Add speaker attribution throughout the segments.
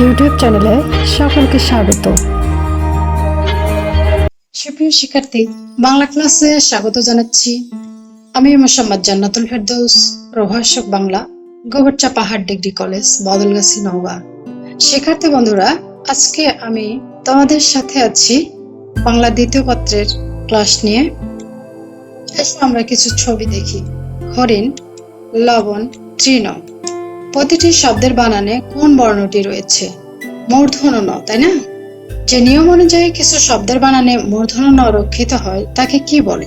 Speaker 1: YouTube চ্যানেলে সকলকে স্বাগত।
Speaker 2: সুপ্রিয় শিক্ষার্থী, বাংলা ক্লাসে স্বাগত জানাচ্ছি। আমি মোসাম্মদ জান্নাতুল ফেরদৌস, প্রভাষক বাংলা, গোবরচা পাহাড় ডিগ্রি কলেজ, বদলগাছি, নওগাঁ। শিক্ষার্থী বন্ধুরা, আজকে আমি তোমাদের সাথে আছি বাংলা দ্বিতীয় পত্রের ক্লাস নিয়ে। এসে আমরা কিছু ছবি দেখি। হরিণ, লবণ, তৃণ। প্রতিটি শব্দের বানানে কোন বর্ণটি রয়েছে? মূর্ধন্য ন, তাই না? যে নিয়ম অনুযায়ী কিছু শব্দের বানানে মূর্ধন্য ন রক্ষিত হয়, তাকে কি বলে?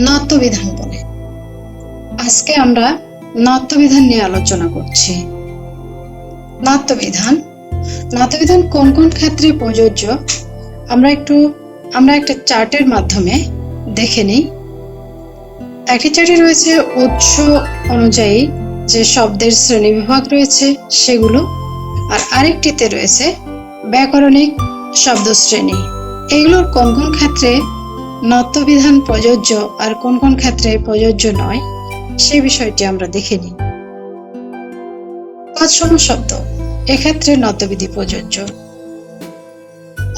Speaker 2: নত্যবিধান বলে। আজকে আমরা নত্যবিধান নিয়ে আলোচনা করছি। নত্যবিধান নত্যবিধান কোন কোন ক্ষেত্রে প্রযোজ্য? আমরা একটু, আমরা একটা চার্টের মাধ্যমে দেখে নিই। একটি চার্টে রয়েছে উৎস অনুযায়ী যে শব্দের শ্রেণীবিভাগ রয়েছে সেগুলো, আর আরেকটিতে রয়েছে ব্যাকরণিক শব্দ শ্রেণি এগুলোর কোন কোন ক্ষেত্রে নত্যবিধান প্রযোজ্য আর কোন কোন ক্ষেত্রে প্রযোজ্য নয়, সে বিষয়টি আমরা দেখে নিই। তৎসম শব্দ, এক্ষেত্রে নত্যবিধি প্রযোজ্য।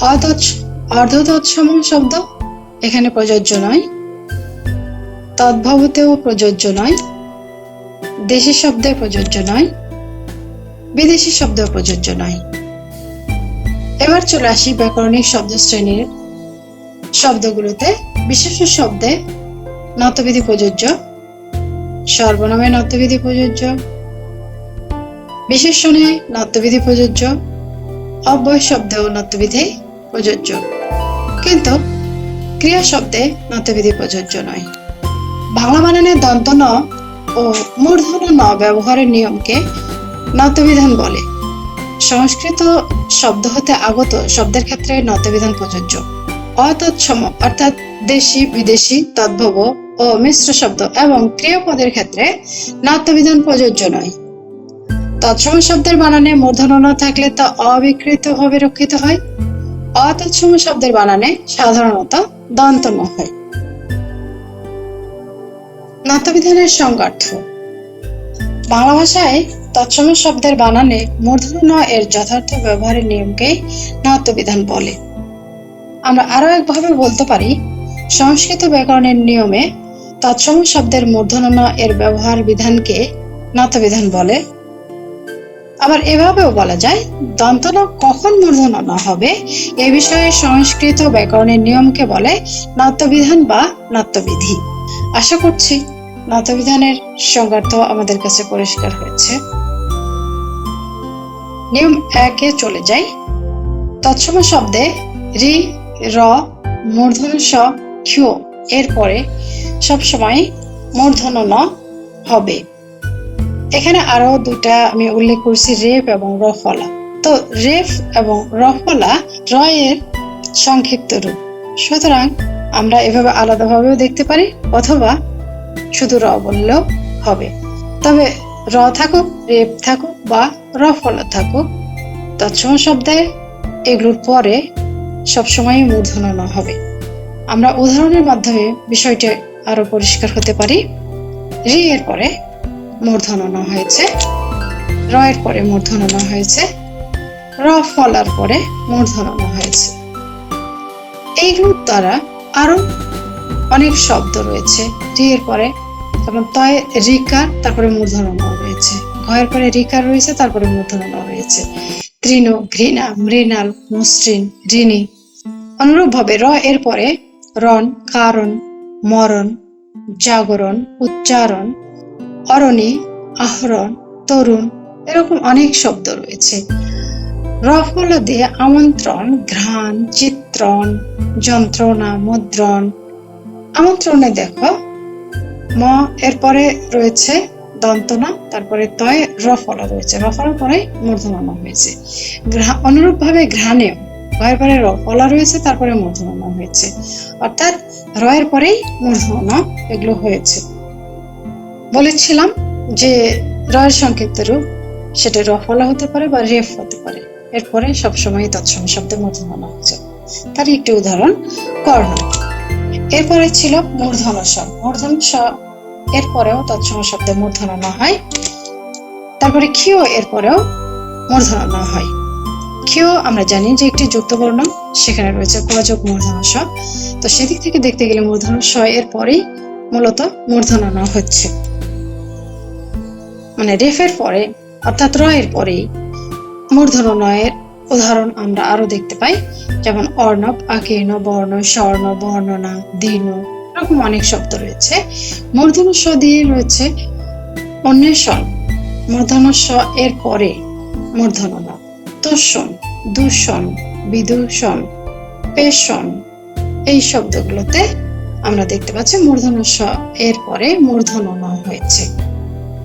Speaker 2: অতৎস- অর্ধতৎসম শব্দ, এখানে প্রযোজ্য নয়। তদ্ভবতেও প্রযোজ্য নয়। দেশি শব্দে প্রযোজ্য নয়, বিদেশি শব্দেও প্রযোজ্য নয়। এবার চলে আসি ব্যাকরণিক শব্দ শ্রেণির শব্দগুলোতে। বিশেষ শব্দে নতবিধি প্রযোজ্য, সর্বনামে নতবিধি প্রযোজ্য, বিশেষণে নত্যবিধি প্রযোজ্য, অব্যয় শব্দেও নত্যবিধি প্রযোজ্য। কিন্তু ক্রিয়া শব্দে নত্যবিধি প্রযোজ্য নয়। বাংলা বানানে দন্ত ন ও মূর্ধন্য ন ব্যবহারের নিয়মকে নত্যবিধান বলে। সংস্কৃত শব্দ হতে আগত শব্দের ক্ষেত্রে নতবিধান প্রযোজ্য। অতৎসম, অর্থাৎ দেশি, বিদেশি, তদ্ভব ও মিশ্র শব্দ এবং ক্রিয়াপদের ক্ষেত্রে নাত্যবিধান প্রযোজ্য নয়। তৎসম শব্দের বানানে মূর্ধন্য ন থাকলে তা অবিকৃত ভাবে রক্ষিত হয়। অতৎসম শব্দের বানানে সাধারণত দন্ত ন হয়। নাত্যবিধানের সংজ্ঞার্থ। বাংলা ভাষায় তৎসম শব্দের বানানে মূর্ধন্য ন এর যথার্থ ব্যবহারের নিয়মকে নত্যবিধান বলে। আমরা আরও একভাবে বলতে পারি, সংস্কৃত ব্যাকরণের নিয়মে তৎসম শব্দের মূর্ধন্য ন এর ব্যবহার বিধানকে নত্যবিধান বলে। আবার এভাবেও বলা যায়, দন্তন কখন মূর্ধন্য ন হবে এ বিষয়ে সংস্কৃত ব্যাকরণের নিয়মকে বলে নত্যবিধান বা নত্যবিধি আশা করছি নতবিধানের সংজ্ঞার্থ আমাদের কাছে পরিষ্কার হয়েছে। নিয়ম একে চলে যাই। তৎসম শব্দে রি, র, মূর্ধন্য স ক্ষু এর পরে সবসময় মূর্ধন্য ন হবে। এখানে আরও দুটা আমি উল্লেখ করছি, রেফ এবং রফলা। তো রেফ এবং রফলা র এর সংক্ষিপ্ত রূপ। সুতরাং আমরা এভাবে আলাদাভাবেও দেখতে পারি, অথবা শুধু র বললেও হবে। তবে র থাকুক, রেপ থাকুক বা র ফল থাকুক, তৎসম শব্দে এগুলোর পরে সবসময় ন হবে। আমরা উদাহরণের মাধ্যমে বিষয়টি আরও পরিষ্কার হতে পারি। রি এর পরে মূর্ধন্য হয়েছে, র এর পরে মূর্ধন্য হয়েছে, র ফলার পরে মূর্ধন্য হয়েছে। এইগুলোর দ্বারা আরও অনেক শব্দ রয়েছে। রি এর পরে যেমন তয় রিকার তারপরে মূর্ধন্য রয়েছে। ঘয়ের পরে রিকার রয়েছে, তারপরে মূর্ধন্য রয়েছে। তৃণ, ঘৃণা, মৃণাল, মসৃণ, ঋণী। অনুরূপভাবে র এর পরে রণ, কারণ, মরণ, জাগরণ, উচ্চারণ, অরণি, আহরণ, তরুণ, এরকম অনেক শব্দ রয়েছে। রফল দিয়ে আমন্ত্রণ, ঘ্রাণ চিত্রণ যন্ত্রণা, মুদ্রণ। আমন্ত্রণে দেখো, ম এরপরে রয়েছে দন্তনা, তারপরে তয় রফলা রয়েছে। রফলার পরে মূর্ধন্য হয়েছে। অনুরূপ ভাবে ঘ্রাণেও রয়ের পরে রফলা রয়েছে, তারপরে মূর্ধন্য হয়েছে। অর্থাৎ রয়ের পরেই মূর্ধন্য এগুলো হয়েছে। বলেছিলাম যে রয়ের সংক্ষিপ্ত রূপ, সেটা রফলা হতে পারে বা রেফ হতে পারে। এরপরে সবসময় তৎসম শব্দে মূর্ধন্য হচ্ছে তার একটি উদাহরণ কর্ণ এরপরে ছিল মূর্ধন্য স মূর্ধন্য স এরপরেও তৎসম শব্দে মূর্ধন্য ন হয়। তারপরে ক্ষীয়, এরপরেও মূর্ধন্য ন হয়। কেউ আমরা জানি যে একটি যুক্ত বর্ণ সেখানে রয়েছে কযোগ মূর্ধন্য স তো সেদিক থেকে দেখতে গেলে মূর্ধন্য স এর পরেই মূলত মূর্ধন্য ন হচ্ছে। মানে রেফের পরে, অর্থাৎ র এর পরেই মূর্ধন্য নয়ের উদাহরণ আমরা আরও দেখতে পাই, যেমন অর্ণব, আকীর্ণ, বর্ণ, স্বর্ণ বর্ণনা দীর্ণ, এরকম অনেক শব্দ রয়েছে। মূর্ধন্য স দিয়ে রয়েছে অন্বেষণ মূর্ধন্য স এর পরে মূর্ধন্য ন। তোষণ, দূষণ, বিদূষণ, পেষণ, এই শব্দগুলোতে আমরা দেখতে পাচ্ছি মূর্ধন্য স এর পরে মূর্ধন্য ন হয়েছে।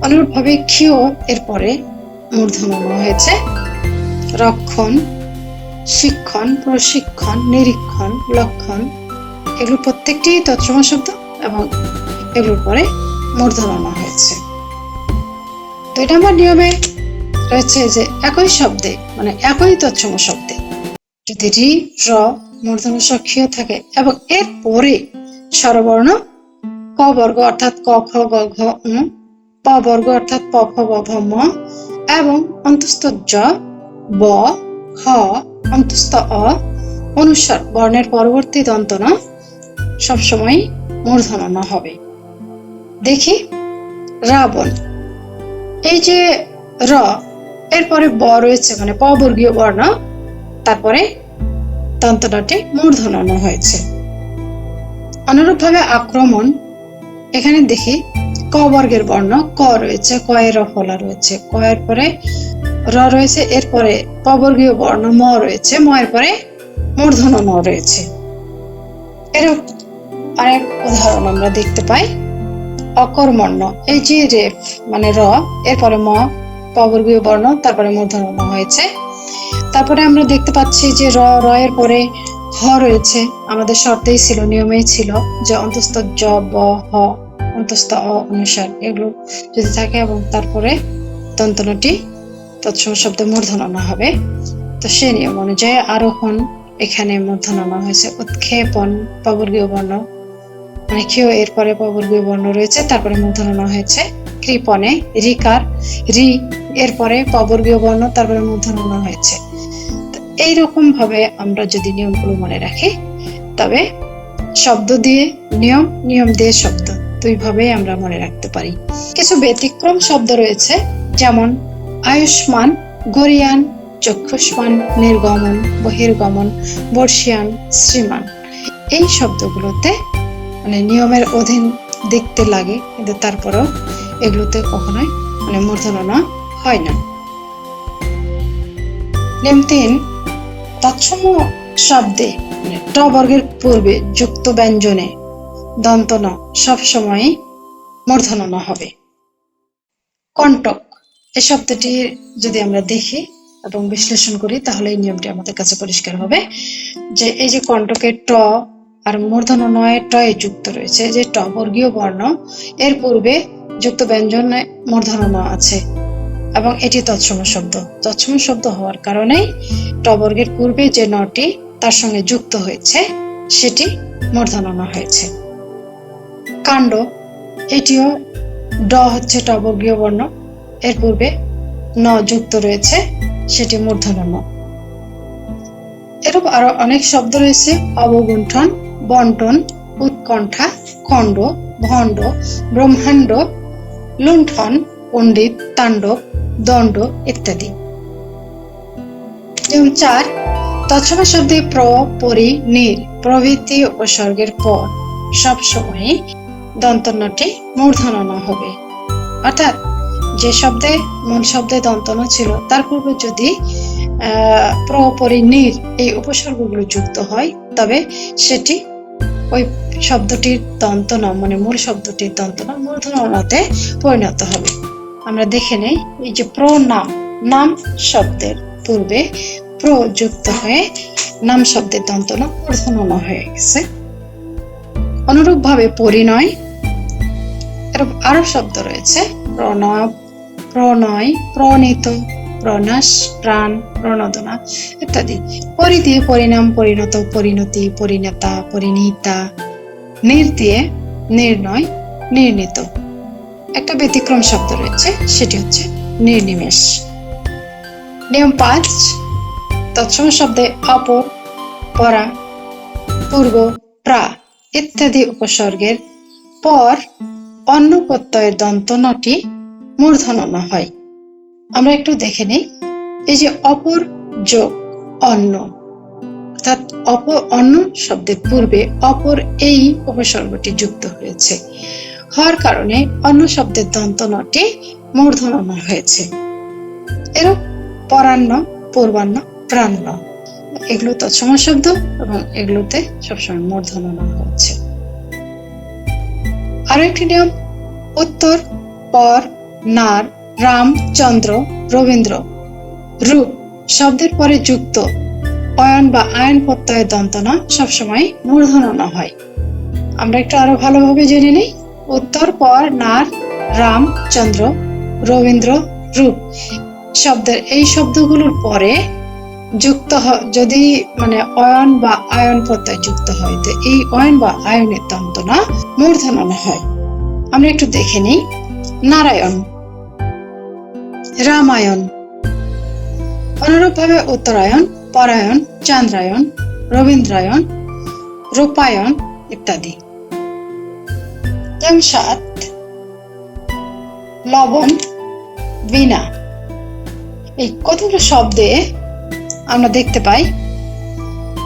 Speaker 2: অনুরূপভাবে ক্ষিয় এর পরে মূর্ধন্য ন হয়েছে। রক্ষণ, শিক্ষণ, প্রশিক্ষণ, নিরীক্ষণ, লক্ষণ এগুলো প্রত্যেকটি তৎসম শব্দ এবং এগুলোর পরে মূর্ধন্য হয়েছে। দুই নম্বর নিয়মে রয়েছে যে একই শব্দে মানে একই তৎসম শব্দে যদি রি, র, মূর্ধন্য সক্রিয় থাকে এবং এর পরে স্বরবর্ণ ক বর্গ অর্থাৎ ক, খ, গ, ঘ উ প বর্গ অর্থাৎ প ফ ব ভ ম এবং অন্তস্থ জ ব, হ, অন্তস্থ অ অনুস্বার বর্ণের পরবর্তী দন্তন সবসময় মূর্ধন্য হবে। দেখি, রাবণ। এই যে র, এরপরে ব রয়েছে মানে প বর্গীয় বর্ণ, তারপরে দন্তনাটি মূর্ধন্য হয়েছে। অনুরূপভাবে আক্রমণ, এখানে দেখি, ক বর্গের বর্ণ, ক রয়েছে ক এর ফলা রয়েছে। ক এর পরে র রয়েছে, এরপরে প বর্গীয় বর্ণ, ম রয়েছে, ম এর পরে মূর্ধন ম রয়েছে। এরূপ আরেক উদাহরণ আমরা দেখতে পাই। অকর্মণ্য, এই যে রেফ মানে র, এরপরে ম পবর্গীয় বর্ণ, তারপরে মূর্ধন ম হয়েছে। তারপরে আমরা দেখতে পাচ্ছি যে র র এর পরে হ রয়েছে। আমাদের শর্তেই ছিল, নিয়মেই ছিল যে অন্তস্থ জ, ব, হ, অন্তস্থ অ অনুসার এগুলো যদি থাকে এবং তারপরে দন্তনটি তৎসম শব্দে মূর্ধন্য হবে। তো সে নিয়ম অনুযায়ী আরোহণ এখানে মূর্ধন্য হয়েছে। উৎক্ষেপণ পবর্গীয় বর্ণ। মানে ক্ষীয় এরপরে পবর্গীয় বর্ণ রয়েছে, তারপরে মূর্ধন্য হয়েছে। কৃপণে রিকার রি, এরপরে পবর্গীয় বর্ণ, তারপরে মূর্ধন্য হয়েছে। এইরকম ভাবে আমরা যদি নিয়মগুলো মনে রাখি, তবে শব্দ দিয়ে নিয়ম নিয়ম দিয়ে শব্দ, দুইভাবেই আমরা মনে রাখতে পারি। কিছু ব্যতিক্রম শব্দ রয়েছে, যেমন আয়ুষ্মান, গরিয়ান, চক্ষুষ্মান, নির্গমন, বহির্গমন, বর্ষিয়ান, শ্রীমান। এই শব্দগুলোতে মানে নিয়মের অধীন দেখতে লাগে, কিন্তু তারপরেও এগুলোতে কখনোই মানে মূর্ধন্য হয় না। নিয়ম তৎসম শব্দে মানে ট বর্গের পূর্বে যুক্ত ব্যঞ্জনে দন্ত ন সবসময় মূর্ধন্য হবে। কণ্টক এই শব্দটি যদি আমরা দেখি এবং বিশ্লেষণ করি, তাহলে এই নিয়মটি আমাদের কাছে পরিষ্কার হবে যে এই যে কণ্টকের ট আর মূর্ধন্য নয় টয়ে যুক্ত রয়েছে, যে ট বর্গীয় বর্ণ, এর পূর্বে যুক্ত ব্যঞ্জনে মূর্ধন্য ন আছে এবং এটি তৎসম শব্দ। তৎসম শব্দ হওয়ার কারণেই ট বর্গের পূর্বে যে নটি, তার সঙ্গে যুক্ত হয়েছে, সেটি মূর্ধন্য ন হয়েছে। কাণ্ড, এটিও ড হচ্ছে ট বর্গীয় বর্ণ এর পূর্বে ন যুক্ত রয়েছে সেটি মূর্ধন্য এরূপ আরও অনেক শব্দ রয়েছে। অবগুণ্ঠন বন্টন উৎকণ্ঠা, খণ্ড, ভণ্ড, ব্রহ্মাণ্ড, লুণ্ঠন, পণ্ডিত, তাণ্ডব, দণ্ড ইত্যাদি। যেমন চার, তৎসম শব্দে প্র, পরি নির প্রভৃতি উপসর্গের পর। সব সময় দন্তন্যটি মূর্ধন্য হবে। অর্থাৎ যে শব্দে মূল শব্দে দন্তন ছিল, তার পূর্বে যদি, আহ প্রপরি নির এই উপসর্গগুলো যুক্ত হয়, তবে সেটি ওই শব্দটির দন্তন মানে মূল শব্দটির দন্তন মূর্ধন্যতে পরিণত হবে। আমরা দেখে নেই, এই যে প্রনাম নাম নাম শব্দের পূর্বে প্র যুক্ত হয়ে নাম শব্দের দন্তন মূর্ধন্য হয়ে গেছে। অনুরূপ ভাবে পরিণয় আরও শব্দ রয়েছে, প্রণব প্রণয়, প্রণীত প্রনাশ প্রাণ, প্রণোদনা ইত্যাদি। পরি দিয়ে পরিণাম, পরিণত, পরিণতি, পরিণতা, পরিণীতা নির দিয়ে নির্ণয়, নির্ণীত। একটা ব্যতিক্রম শব্দ রয়েছে, সেটি হচ্ছে নির্নিমেষ। নিয়ম পাঁচ, তৎসম শব্দে অপর পরা, পূর্ব, প্রা ইত্যাদি উপসর্গের পর অন্য প্রত্যয়ের দন্ত নটি মূর্ধন্য হয়। আমরা একটু দেখে নিই। এই যে অপর যোগ অন্য অর্থাৎ অপর অন্য শব্দের পূর্বে অপর এই উপসর্গটি যুক্ত হয়েছে। হওয়ার কারণে অন্য শব্দের দন্ত নটি মূর্ধন্য হয়েছে। এরূপ পরান্ন, পূর্বান্ন প্রাণ্য এগুলো তৎসম শব্দ এবং এগুলোতে সবসময় মূর্ধন্য হচ্ছে আরও একটি নিয়ম, উত্তর, পর নার, রাম, চন্দ্র, রবীন্দ্র। রূপ, শব্দের পরে যুক্ত। অয়ন বা আয়ন প্রত্যয়ের দন্তনা সবসময় মূর্ধন্য হয়। আমরা একটু আরও ভালোভাবে জেনে নিই? উত্তর, পর, নার, রাম, চন্দ্র, রবীন্দ্র, রূপ। শব্দের এই শব্দগুলোর পরে যুক্ত যদি মানে অয়ন বা আয়ন প্রত্যয় যুক্ত হয়, তো এই অয়ন বা আয়নের দন্তনা মূর্ধন্য হয়। আমরা একটু দেখে নিই। নারায়ণ। রামায়ণ। অনুরূপভাবে উত্তরায়ণ, পরায়ণ, চান্দ্রায়ণ, রবীন্দ্রায়ণ, রূপায়ণ ইত্যাদি। লবণ বীণা এই কতগুলো শব্দে আমরা দেখতে পাই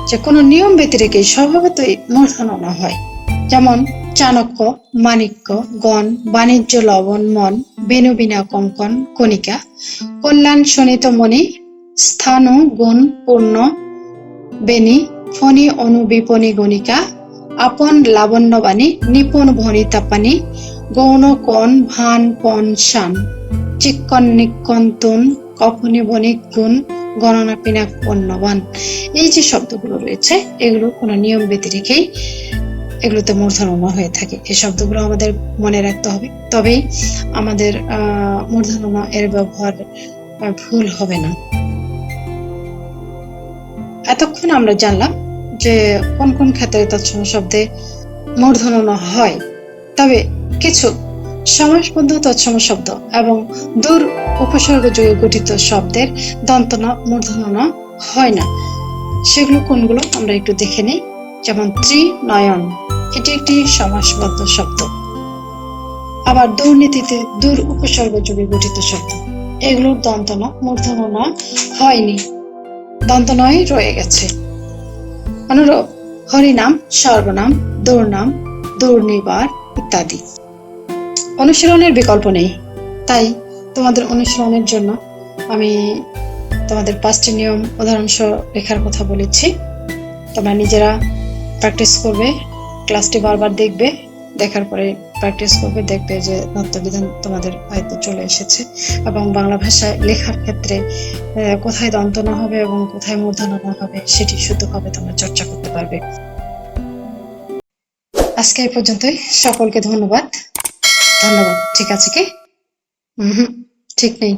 Speaker 2: যে কোনো নিয়ম ব্যতিরেকে স্বভাবতই মূর্ধন্য হয়। যেমন চাণক্য, মাণিক্য, গণ, বাণিজ্য, লবণ, মন বেনুবিনা কঙ্কন, কণিকা, কল্যাণ, শোণিত, মণি, স্থান, গুণ, পূর্ণ বেনি ফণি, অনু, বিপণী, গণিকা, আপন, লাবণ্যবাণী, নিপুণ ভণিতাপানি গৌণ, কণ, ভান, পণ, শান চিক্কন নিক্কন তুন কখনি বণিক গুণ, গণনা, পিনাক, পণ্যবান। এই যে শব্দগুলো রয়েছে, এগুলো কোনো নিয়ম ব্যতিরেকেই এগুলোতে মূর্ধন্য হয়ে থাকে। এই শব্দগুলো আমাদের মনে রাখতে হবে। তবেই আমাদের মূর্ধন্য এর ব্যবহার ভুল হবে না। এতক্ষণ আমরা জানলাম যে কোন কোন ক্ষেত্রে তৎসম শব্দে মূর্ধন্য হয়। তবে কিছু সমাসবদ্ধ তৎসম শব্দ এবং দূর উপসর্গ যোগে গঠিত শব্দের দন্তনা মূর্ধন্য হয় না। সেগুলো কোনগুলো আমরা একটু দেখে নিই। যেমন ত্রিনয়ন, এটি একটি সমাসবদ্ধ শব্দ। আবার দুর্নীতিতে দূর উপসর্গ যোগে গঠিত শব্দ। এগুলোর দন্তনা মূর্ধন্য হয়নি। দন্তনয় রয়ে গেছে। অনুরূপ, হরিনাম, সর্বনাম, দুর্নাম, দুর্নিবার ইত্যাদি। অনুশীলনের বিকল্প নেই। তাই তোমাদের অনুশীলনের জন্য আমি তোমাদের পাঁচটি নিয়ম উদাহরণসহ লেখার কথা বলেছি। তোমরা নিজেরা প্র্যাকটিস করবে ক্লাসটি বারবার দেখবে, দেখার পরে প্র্যাকটিস করবে, দেখবে যে দন্তবিধান তোমাদের হয়তো চলে এসেছে। এবং বাংলা ভাষায় লেখার ক্ষেত্রে কোথায় দন্তন হবে এবং কোথায় মূর্ধন্য হবে, সেটি শুদ্ধভাবে তোমরা চর্চা করতে পারবে। আজকে এই পর্যন্তই। সকলকে ধন্যবাদ। ধন্যবাদ। ঠিক আছে কি? হুম। ঠিক নেই।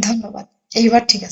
Speaker 2: ধন্যবাদ। এইবার ঠিক আছে।